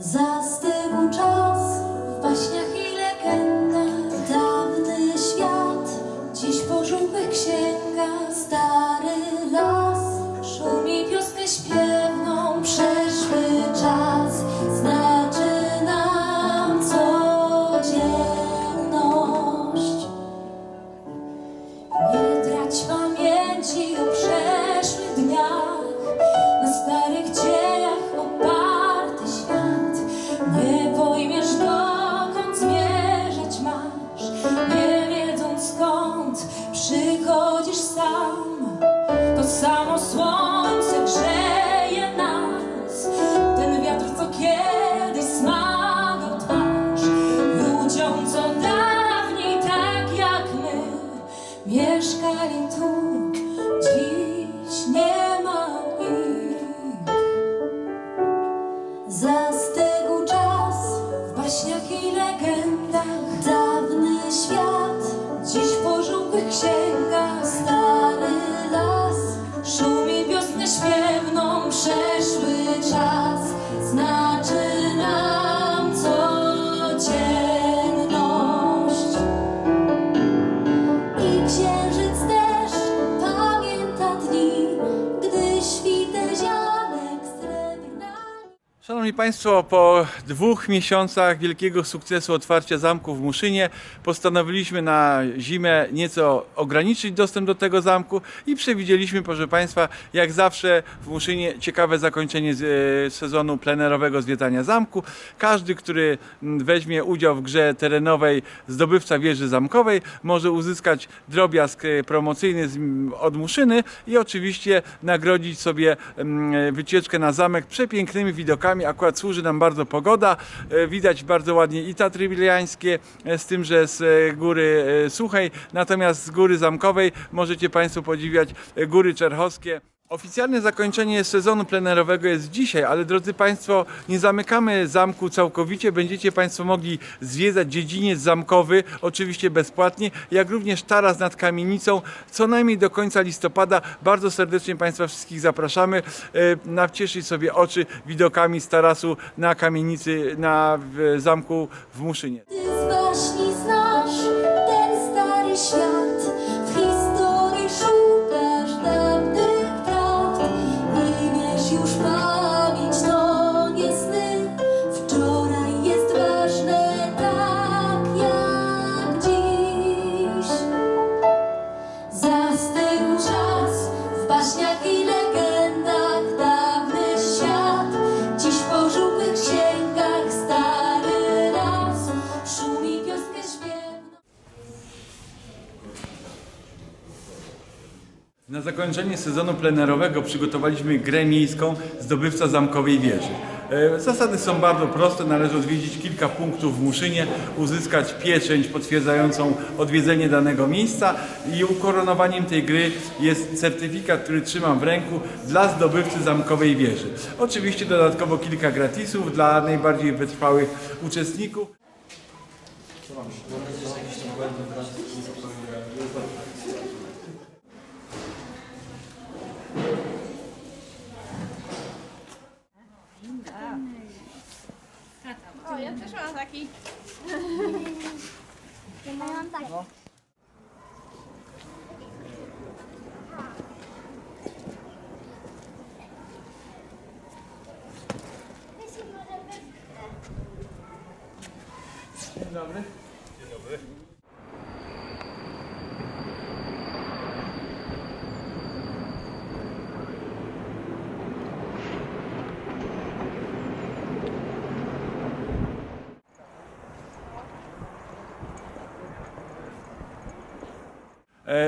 Zastygł czas w baśniach mieszkali tu, Szanowni Państwo, po dwóch miesiącach wielkiego sukcesu otwarcia zamku w Muszynie postanowiliśmy na zimę nieco ograniczyć dostęp do tego zamku i przewidzieliśmy, proszę Państwa, jak zawsze w Muszynie ciekawe zakończenie e, sezonu plenerowego zwiedzania zamku. Każdy, który weźmie udział w grze terenowej zdobywca wieży zamkowej może uzyskać drobiazg e, promocyjny od Muszyny i oczywiście nagrodzić sobie wycieczkę na zamek przepięknymi widokami. Akurat służy nam bardzo pogoda. E, Widać bardzo ładnie i Tatry Wilejańskie, e, z tym, że z e, góry Suchej, natomiast z góry zamkowej możecie Państwo podziwiać góry czerchowskie. Oficjalne zakończenie sezonu plenerowego jest dzisiaj, ale drodzy Państwo, nie zamykamy zamku całkowicie. Będziecie Państwo mogli zwiedzać dziedziniec zamkowy, oczywiście bezpłatnie, jak również taras nad kamienicą, co najmniej do końca listopada. Bardzo serdecznie Państwa wszystkich zapraszamy e, na wcieszyć sobie oczy widokami z tarasu na kamienicy na zamku w Muszynie. Ty z baśni znasz ten stary świat, Na zakończenie sezonu plenerowego przygotowaliśmy grę miejską Zdobywca Zamkowej Wieży. E, Zasady są bardzo proste. Należy odwiedzić kilka punktów w Muszynie, uzyskać pieczęć potwierdzającą odwiedzenie danego miejsca i ukoronowaniem tej gry jest certyfikat, który trzymam w ręku dla zdobywcy Zamkowej Wieży. Oczywiście dodatkowo kilka gratisów dla najbardziej wytrwałych uczestników. Ja też mam taki. Ja mam tak.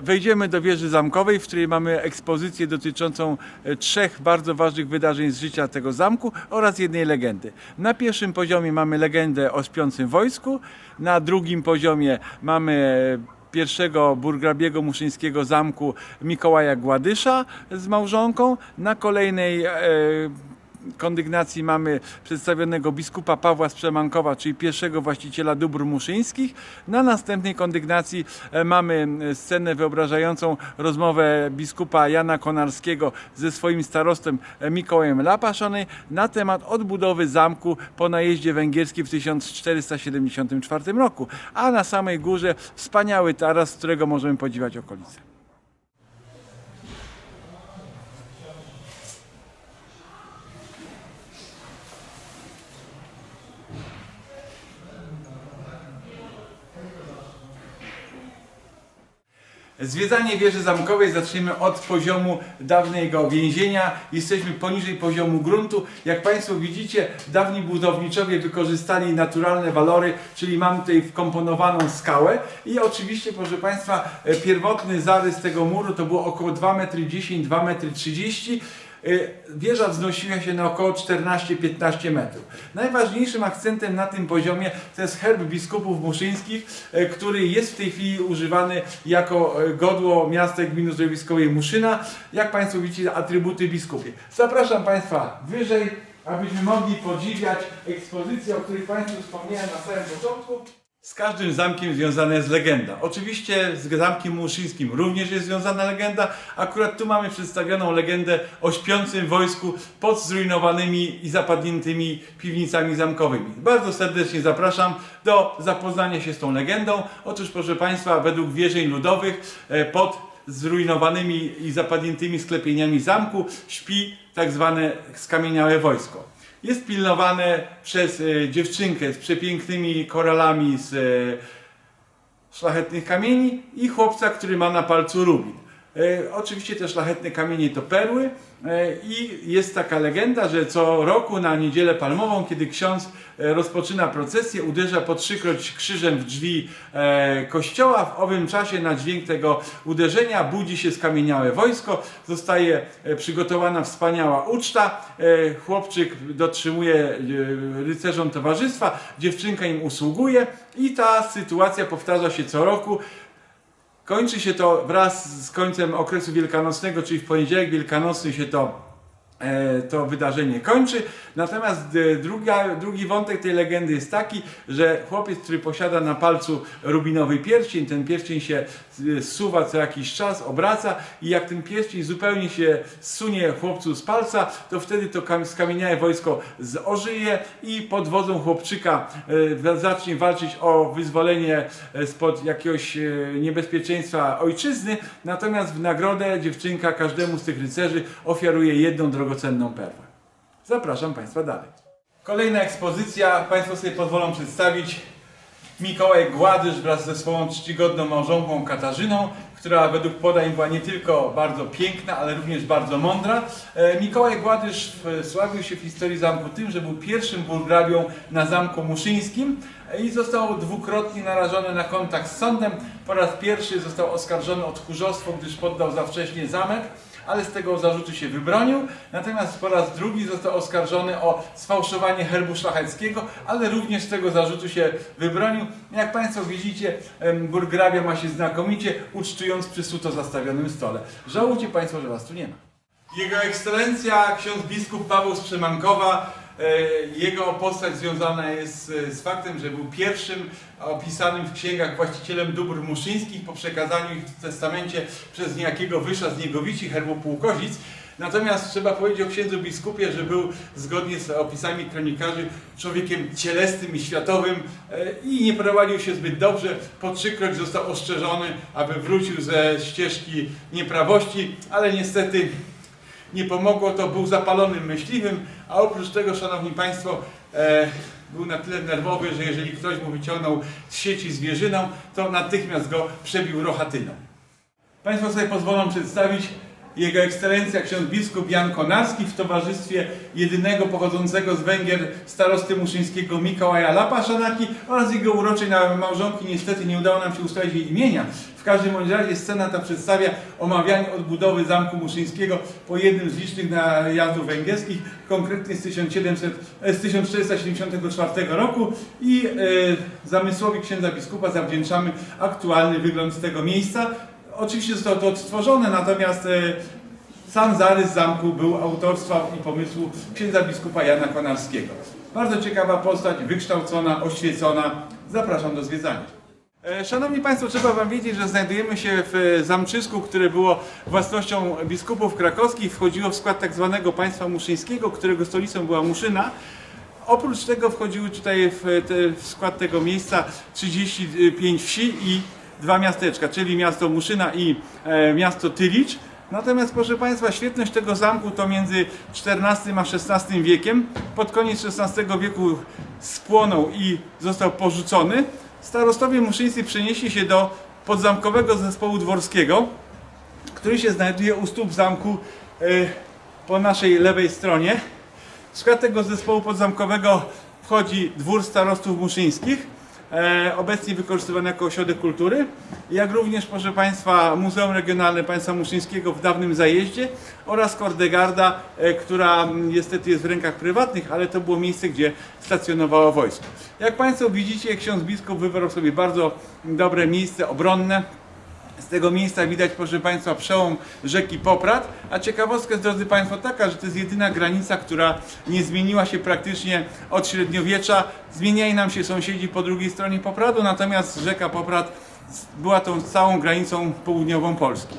Wejdziemy do wieży zamkowej, w której mamy ekspozycję dotyczącą e, trzech bardzo ważnych wydarzeń z życia tego zamku oraz jednej legendy. Na pierwszym poziomie mamy legendę o śpiącym wojsku, na drugim poziomie mamy e, pierwszego burgrabiego muszyńskiego zamku Mikołaja Gładysza z małżonką, na kolejnej e, kondygnacji mamy przedstawionego biskupa Pawła z Przemankowa, czyli pierwszego właściciela dóbr muszyńskich. Na następnej kondygnacji e, mamy e, scenę wyobrażającą rozmowę biskupa Jana Konarskiego ze swoim starostem e, Mikołajem Lapaszony na temat odbudowy zamku po najeździe węgierskim w 1474 roku. A na samej górze wspaniały taras, z którego możemy podziwiać okolice. Zwiedzanie wieży zamkowej zaczniemy od poziomu dawnego więzienia. Jesteśmy poniżej poziomu gruntu. Jak Państwo widzicie, dawni budowniczowie wykorzystali naturalne walory, czyli mamy tutaj wkomponowaną skałę i oczywiście, proszę Państwa, e, pierwotny zarys tego muru to było około 2,10 m, 2,30 m. Y, Wieża wznosiła się na około 14-15 metrów. Najważniejszym akcentem na tym poziomie to jest herb biskupów muszyńskich, y, który jest w tej chwili używany jako y, godło miasta gminy zdrowiskowej Muszyna. Jak Państwo widzicie, atrybuty biskupie. Zapraszam Państwa wyżej, abyśmy mogli podziwiać ekspozycję, o której Państwu wspomniałem na samym początku. Z każdym zamkiem związana jest legenda. Oczywiście z zamkiem muszyńskim również jest związana legenda. Akurat tu mamy przedstawioną legendę o śpiącym wojsku pod zrujnowanymi i zapadniętymi piwnicami zamkowymi. Bardzo serdecznie zapraszam do zapoznania się z tą legendą. Otóż, proszę Państwa, według wierzeń ludowych e, pod zrujnowanymi i zapadniętymi sklepieniami zamku śpi tak zwane skamieniałe wojsko jest pilnowane przez e, dziewczynkę z przepięknymi koralami z e, szlachetnych kamieni i chłopca, który ma na palcu rubin. E, oczywiście te szlachetne kamienie to perły i jest taka legenda, że co roku na niedzielę palmową, kiedy ksiądz e, rozpoczyna procesję, uderza po trzykroć krzyżem w drzwi e, kościoła. W owym czasie na dźwięk tego uderzenia budzi się skamieniałe wojsko, zostaje e, przygotowana wspaniała uczta, e, chłopczyk dotrzymuje e, rycerzom towarzystwa, dziewczynka im usługuje i ta sytuacja powtarza się co roku. Kończy się to wraz z końcem okresu wielkanocnego, czyli w poniedziałek wielkanocny się to, to wydarzenie kończy. Natomiast e, druga, drugi wątek tej legendy jest taki, że chłopiec, który posiada na palcu rubinowy pierścień, ten pierścień się e, zsuwa co jakiś czas, obraca i jak ten pierścień zupełnie się zsunie chłopcu z palca, to wtedy to kam- skamieniałe wojsko zożyje i pod wodzą chłopczyka e, zacznie walczyć o wyzwolenie e, spod jakiegoś e, niebezpieczeństwa ojczyzny, natomiast w nagrodę dziewczynka każdemu z tych rycerzy ofiaruje jedną drogocenną perłę. Zapraszam Państwa dalej. Kolejna ekspozycja, Państwo sobie pozwolą przedstawić Mikołaj Gładysz wraz ze swoją czcigodną małżonką Katarzyną, która według podań była nie tylko bardzo piękna, ale również bardzo mądra. E, Mikołaj Gładysz sławił się w historii zamku tym, że był pierwszym burgrabią na zamku muszyńskim e, i został dwukrotnie narażony na kontakt z sądem. Po raz pierwszy został oskarżony o tchórzostwo, gdyż poddał za wcześnie zamek ale z tego zarzutu się wybronił. Natomiast po raz drugi został oskarżony o sfałszowanie herbu szlacheckiego, ale również z tego zarzutu się wybronił. Jak Państwo widzicie, burgrabia ma się znakomicie, ucztując przy suto zastawionym stole. Żałujcie Państwo, że Was tu nie ma. Jego ekscelencja, ksiądz biskup Paweł e, jego postać związana jest e, z faktem, że był pierwszym opisanym w księgach właścicielem dóbr muszyńskich po przekazaniu ich w testamencie przez niejakiego Wysza z Niegowici, herbu Półkozic. Natomiast trzeba powiedzieć o księdzu biskupie, że był zgodnie z opisami kronikarzy człowiekiem cielesnym i światowym e, i nie prowadził się zbyt dobrze. Po trzykroć został ostrzeżony, aby wrócił ze ścieżki nieprawości, ale niestety nie pomogło to, był zapalonym myśliwym, a oprócz tego, Szanowni Państwo, e, był na tyle nerwowy, że jeżeli ktoś mu wyciągnął z sieci zwierzyną, to natychmiast go przebił rochatyną. Państwo sobie pozwolą przedstawić Jego Ekscelencja ksiądz biskup Jan Konarski w towarzystwie jedynego pochodzącego z Węgier starosty muszyńskiego Mikołaja Lapaszanaki oraz jego uroczej małżonki. Niestety nie udało nam się ustalić jej imienia. Każdym razie scena ta przedstawia omawianie odbudowy Zamku Muszyńskiego po jednym z licznych najazdów węgierskich, konkretnie z, 1700, e, z 1474 roku i e, zamysłowi księdza biskupa zawdzięczamy aktualny wygląd tego miejsca. Oczywiście zostało to odtworzone, natomiast e, Sam zarys zamku był autorstwa i pomysłu księdza biskupa Jana Konarskiego. Bardzo ciekawa postać, wykształcona, oświecona. Zapraszam do zwiedzania. E, Szanowni Państwo, trzeba Wam wiedzieć, że znajdujemy się w e, zamczysku, które było własnością biskupów krakowskich, wchodziło w skład tak zwanego państwa muszyńskiego, którego stolicą była Muszyna. Oprócz tego wchodziły tutaj w, te, w skład tego miejsca 35 wsi i dwa miasteczka, czyli miasto Muszyna i e, miasto Tylicz. Natomiast proszę Państwa, świetność tego zamku to między XIV a XVI wiekiem. Pod koniec XVI wieku spłonął i został porzucony. Starostowie muszyńscy przenieśli się do podzamkowego zespołu dworskiego, który się znajduje u stóp zamku e, po naszej lewej stronie. W skład tego zespołu podzamkowego wchodzi dwór starostów muszyńskich, obecnie wykorzystywany jako ośrodek kultury, jak również, proszę Państwa, Muzeum Regionalne Państwa Muszyńskiego w dawnym zajeździe oraz Kordegarda, e, która niestety jest w rękach prywatnych, ale to było miejsce, gdzie stacjonowało wojsko. Jak Państwo widzicie, ksiądz biskup wybrał sobie bardzo dobre miejsce obronne, z tego miejsca widać, proszę Państwa, przełom rzeki Poprad, a ciekawostka jest, drodzy Państwo, taka, że to jest jedyna granica, która nie zmieniła się praktycznie od średniowiecza. Zmieniali nam się sąsiedzi po drugiej stronie Popradu, natomiast rzeka Poprad była tą całą granicą południową Polski.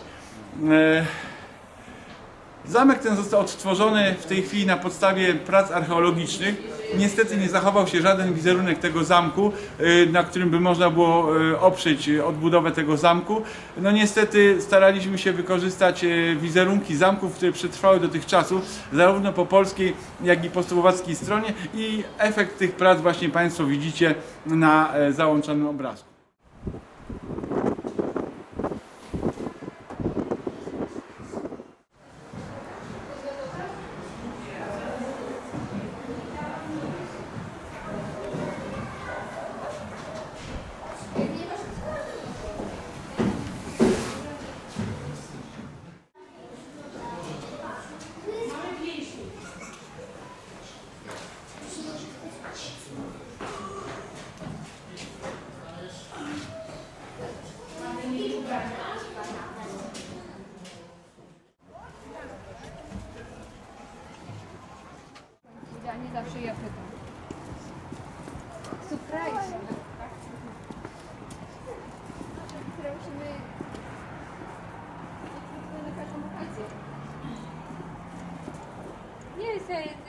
Zamek ten został odtworzony w tej chwili na podstawie prac archeologicznych. Niestety nie zachował się żaden wizerunek tego zamku, y, na którym by można było y, oprzeć y, odbudowę tego zamku. No niestety staraliśmy się wykorzystać wizerunki zamków, które przetrwały do tych czasów, zarówno po polskiej, jak i po słowackiej stronie i efekt tych prac właśnie Państwo widzicie na załączonym obrazku. Okay.